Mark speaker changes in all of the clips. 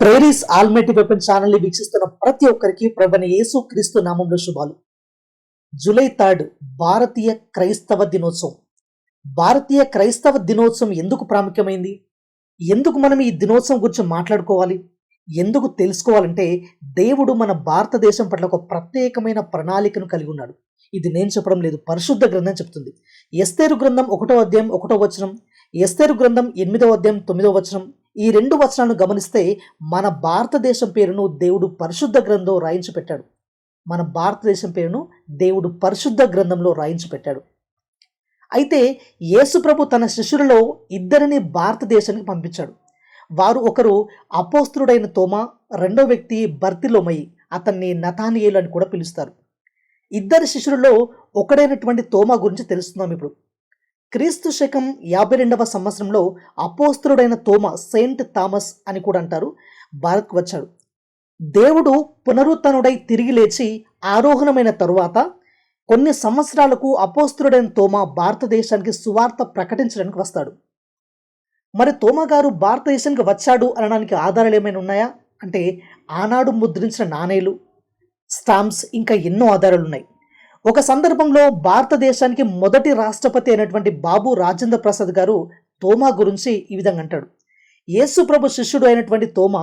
Speaker 1: ప్రేరీస్ ఆల్మేటి weapon ఛానల్ని వీక్షిస్తున్న ప్రతి ఒక్కరికి ప్రభుని యేసు క్రీస్తు నామంలో శుభాలు. జూలై థర్డ్ భారతీయ క్రైస్తవ దినోత్సవం. భారతీయ క్రైస్తవ దినోత్సవం ఎందుకు ప్రాముఖ్యమైంది? ఎందుకు మనం ఈ దినోత్సవం గురించి మాట్లాడుకోవాలి? ఎందుకు తెలుసుకోవాలంటే దేవుడు మన భారతదేశం పట్ల ఒక ప్రత్యేకమైన ప్రణాళికను కలిగి ఉన్నాడు. ఇది నేను చెప్పడం లేదు పరిశుద్ధ గ్రంథం చెప్తుంది. ఎస్తేరు గ్రంథం ఒకటో అధ్యాయం ఒకటో వచనం ఎస్తేరు గ్రంథం ఎనిమిదో అధ్యాయం తొమ్మిదో వచనం ఈ రెండు వచనాలను గమనిస్తే మన భారతదేశం పేరును దేవుడు పరిశుద్ధ గ్రంథంలో రాయించి పెట్టాడు మన భారతదేశం పేరును దేవుడు పరిశుద్ధ గ్రంథంలో రాయించి పెట్టాడు అయితే యేసుప్రభు తన శిష్యులలో ఇద్దరిని భారతదేశానికి పంపించాడు. వారు ఒకరు అపోస్తుడైన తోమా రెండో వ్యక్తి బర్తిలోమయి అతన్ని నతానియేలు అని కూడా పిలుస్తారు. ఇద్దరు శిష్యులలో ఒకడైనటువంటి తోమా గురించి తెలుస్తున్నాం ఇప్పుడు. క్రీస్తు శకం యాభై రెండవ సంవత్సరంలో అపోస్తుడైన తోమా సెయింట్ థామస్ అని కూడా అంటారు. భారత్కు వచ్చాడు. దేవుడు పునరుత్తనుడై తిరిగి లేచి ఆరోహణమైన తరువాత కొన్ని సంవత్సరాలకు అపోస్తుడైన తోమా భారతదేశానికి సువార్త ప్రకటించడానికి వస్తాడు. మరి తోమా గారు భారతదేశానికి వచ్చాడు అనడానికి ఆధారాలు ఏమైనా ఉన్నాయా? అంటే ఆనాడు ముద్రించిన నాణేలు స్టాంప్స్ ఇంకా ఎన్నో ఆధారాలు ఉన్నాయి. ఒక సందర్భంలో భారతదేశానికి మొదటి రాష్ట్రపతి అయినటువంటి బాబు రాజేంద్ర ప్రసాద్ గారు తోమా గురించి ఈ విధంగా అంటాడు. యేసు ప్రభు శిష్యుడు అయినటువంటి తోమా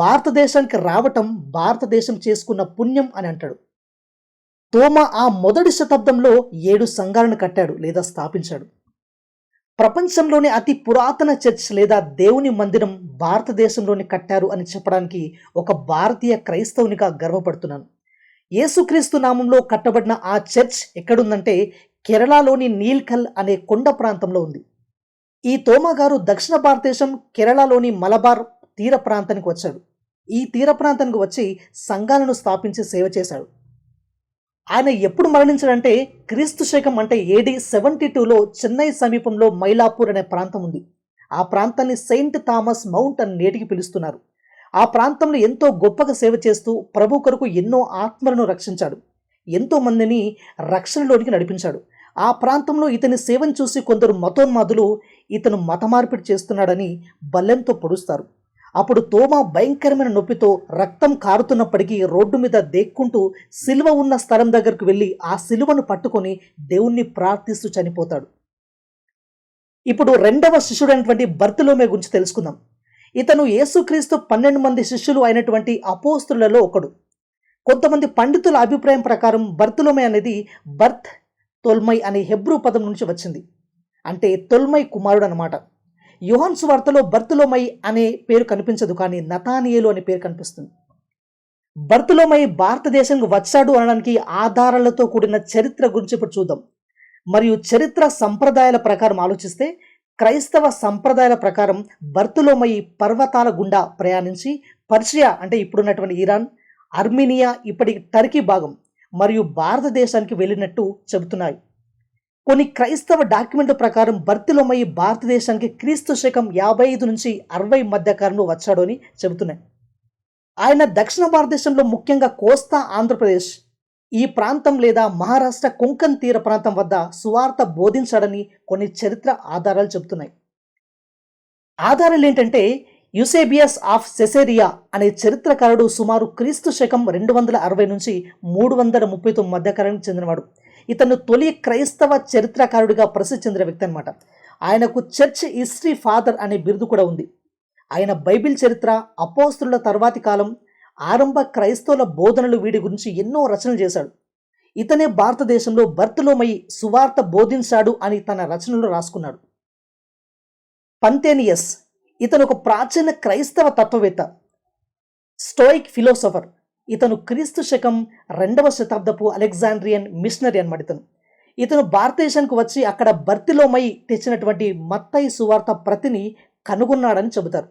Speaker 1: భారతదేశానికి రావటం భారతదేశం చేసుకున్న పుణ్యం అని అంటాడు. తోమా ఆ మొదటి శతాబ్దంలో ఏడు సంఘాలను కట్టాడు లేదా స్థాపించాడు. ప్రపంచంలోని అతి పురాతన చర్చ్ లేదా దేవుని మందిరం భారతదేశంలోని కట్టారు అని చెప్పడానికి ఒక భారతీయ క్రైస్తవునిగా గర్వపడుతున్నాను. యేసుక్రీస్తు నామంలో కట్టబడిన ఆ చర్చ్ ఎక్కడుందంటే కేరళలోని నీల్కల్ అనే కొండ ప్రాంతంలో ఉంది. ఈ తోమగారు దక్షిణ భారతదేశం కేరళలోని మలబార్ తీర ప్రాంతానికి వచ్చాడు. ఈ తీర ప్రాంతానికి వచ్చి సంఘాలను స్థాపించి సేవ చేశాడు. ఆయన ఎప్పుడు మరణించాడంటే క్రీస్తు శకం అంటే ఏడి సెవెంటీ టూలో చెన్నై సమీపంలో మైలాపూర్ అనే ప్రాంతం ఉంది. ఆ ప్రాంతాన్ని సెయింట్ థామస్ మౌంట్ అని నేటికి పిలుస్తున్నారు. ఆ ప్రాంతంలో ఎంతో గొప్పగా సేవ చేస్తూ ప్రభు కొరకు ఎన్నో ఆత్మలను రక్షించాడు. ఎంతో మందిని రక్షణలోనికి నడిపించాడు. ఆ ప్రాంతంలో ఇతని సేవను చూసి కొందరు మతోన్మాదులు ఇతను మత మార్పిడి చేస్తున్నాడని బల్లెంతో పొడుస్తారు. అప్పుడు తోమా భయంకరమైన నొప్పితో రక్తం కారుతున్నప్పటికీ రోడ్డు మీద దేక్కుంటూ సిలువ ఉన్న స్థలం దగ్గరకు వెళ్ళి ఆ సిలువను పట్టుకొని దేవుణ్ణి ప్రార్థిస్తూ చనిపోతాడు. ఇప్పుడు రెండవ శిష్యుడైనటువంటి బర్తులోమే గురించి తెలుసుకుందాం. ఇతను యేసుక్రీస్తు పన్నెండు మంది శిష్యులు అయినటువంటి అపోస్తులలో ఒకడు. కొంతమంది పండితుల అభిప్రాయం ప్రకారం బర్తులమై అనేది బర్త్ తొల్మై అనే హెబ్రూ పదం నుంచి వచ్చింది. అంటే తొల్మై కుమారుడు అనమాట యుహాన్ వార్తలో బర్తులోమై అనే పేరు కనిపించదు కానీ నతానియలు అనే పేరు కనిపిస్తుంది. బర్తులోమై భారతదేశానికి వచ్చాడు అనడానికి ఆధారాలతో కూడిన చరిత్ర గురించి ఇప్పుడు చూద్దాం. మరియు చరిత్ర సంప్రదాయాల ప్రకారం ఆలోచిస్తే క్రైస్తవ సంప్రదాయాల ప్రకారం బర్తులోమయి పర్వతాల గుండా ప్రయాణించి పర్షియా అంటే ఇప్పుడున్నటువంటి ఇరాన్ అర్మీనియా ఇప్పటి టర్కీ భాగం మరియు భారతదేశానికి వెళ్ళినట్టు చెబుతున్నాయి. కొన్ని క్రైస్తవ డాక్యుమెంట్ల ప్రకారం బర్తిలోమయ్యి భారతదేశానికి క్రీస్తు శకం యాభై ఐదు నుంచి అరవై మధ్య కాలంలో వచ్చాడు అని చెబుతున్నాయి. ఆయన దక్షిణ భారతదేశంలో ముఖ్యంగా కోస్తా ఆంధ్రప్రదేశ్ ఈ ప్రాంతం లేదా మహారాష్ట్ర కొంకన్ తీర ప్రాంతం వద్ద సువార్త బోధించాడని కొన్ని చరిత్ర ఆధారాలు చెబుతున్నాయి. ఆధారాలు ఏంటంటే యుసేబియస్ ఆఫ్ సెసేరియా అనే చరిత్రకారుడు సుమారు క్రీస్తు శకం రెండు వందల అరవై నుంచి మూడు వందల ముప్పై తొమ్మిది మధ్యకాలానికి చెందినవాడు. ఇతను తొలి క్రైస్తవ చరిత్రకారుడిగా ప్రసిద్ధి చెందిన వ్యక్తి అనమాట ఆయనకు చర్చ్ హిస్టరీ ఫాదర్ అనే బిరుదు కూడా ఉంది. ఆయన బైబిల్ చరిత్ర అపోస్తుల తర్వాతి కాలం ఆరంభ క్రైస్తవుల బోధనలు వీడి గురించి ఎన్నో రచనలు చేశాడు. ఇతనే భారతదేశంలో బర్తులోమై సువార్త బోధించాడు అని తన రచనలు రాసుకున్నాడు. పంతేనియస్ ఇతను ఒక ప్రాచీన క్రైస్తవ తత్వవేత్త. Stoic philosopher. ఇతను క్రీస్తు శకం రెండవ శతాబ్దపు అలెగ్జాండ్రియన్ మిషనరీ అనమాట ఇతను. ఇతను భారతదేశానికి వచ్చి అక్కడ భర్తిలోమై తెచ్చినటువంటి మత్తయి సువార్త ప్రతిని కనుగొన్నాడని చెబుతారు.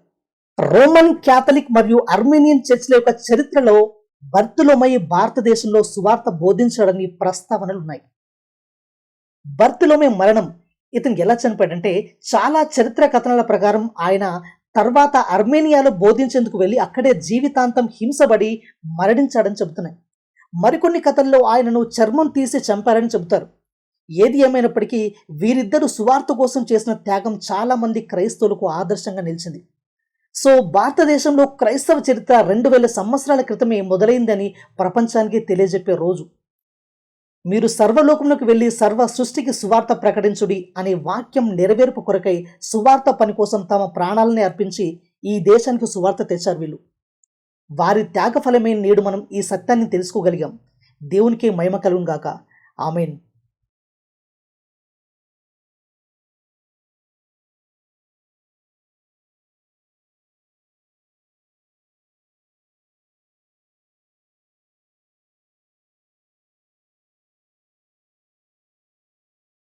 Speaker 1: రోమన్ క్యాథలిక్ మరియు అర్మేనియన్ చర్చిల యొక్క చరిత్రలో బర్తులోమై భారతదేశంలో సువార్త బోధించడని ప్రస్తావనలు ఉన్నాయి. బర్తులోమే మరణం ఇతను ఎలా చనిపోయాడంటే చాలా చరిత్ర కథనాల ప్రకారం ఆయన తర్వాత అర్మేనియాలో బోధించేందుకు వెళ్ళి అక్కడే జీవితాంతం హింసబడి మరణించాడని చెబుతున్నాయి. మరికొన్ని కథల్లో ఆయనను చర్మం తీసి చంపారని చెబుతారు. ఏది ఏమైనప్పటికీ వీరిద్దరూ సువార్త కోసం చేసిన త్యాగం చాలా మంది క్రైస్తవులకు ఆదర్శంగా నిలిచింది. సో భారతదేశంలో క్రైస్తవ చరిత్ర రెండు వేల సంవత్సరాల క్రితమే మొదలైందని ప్రపంచానికి తెలియజెప్పే రోజు. మీరు సర్వలోకంలోకి వెళ్ళి సర్వ సృష్టికి సువార్త ప్రకటించుడి అనే వాక్యం నెరవేర్పు కొరకై సువార్త పని కోసం తమ ప్రాణాలని అర్పించి ఈ దేశానికి సువార్త తెచ్చారు వీళ్ళు. వారి త్యాగఫలమే నేడు మనం ఈ సత్యాన్ని తెలుసుకోగలిగాం. దేవునికి మహిమ కలుగుగాక ఆమెన్.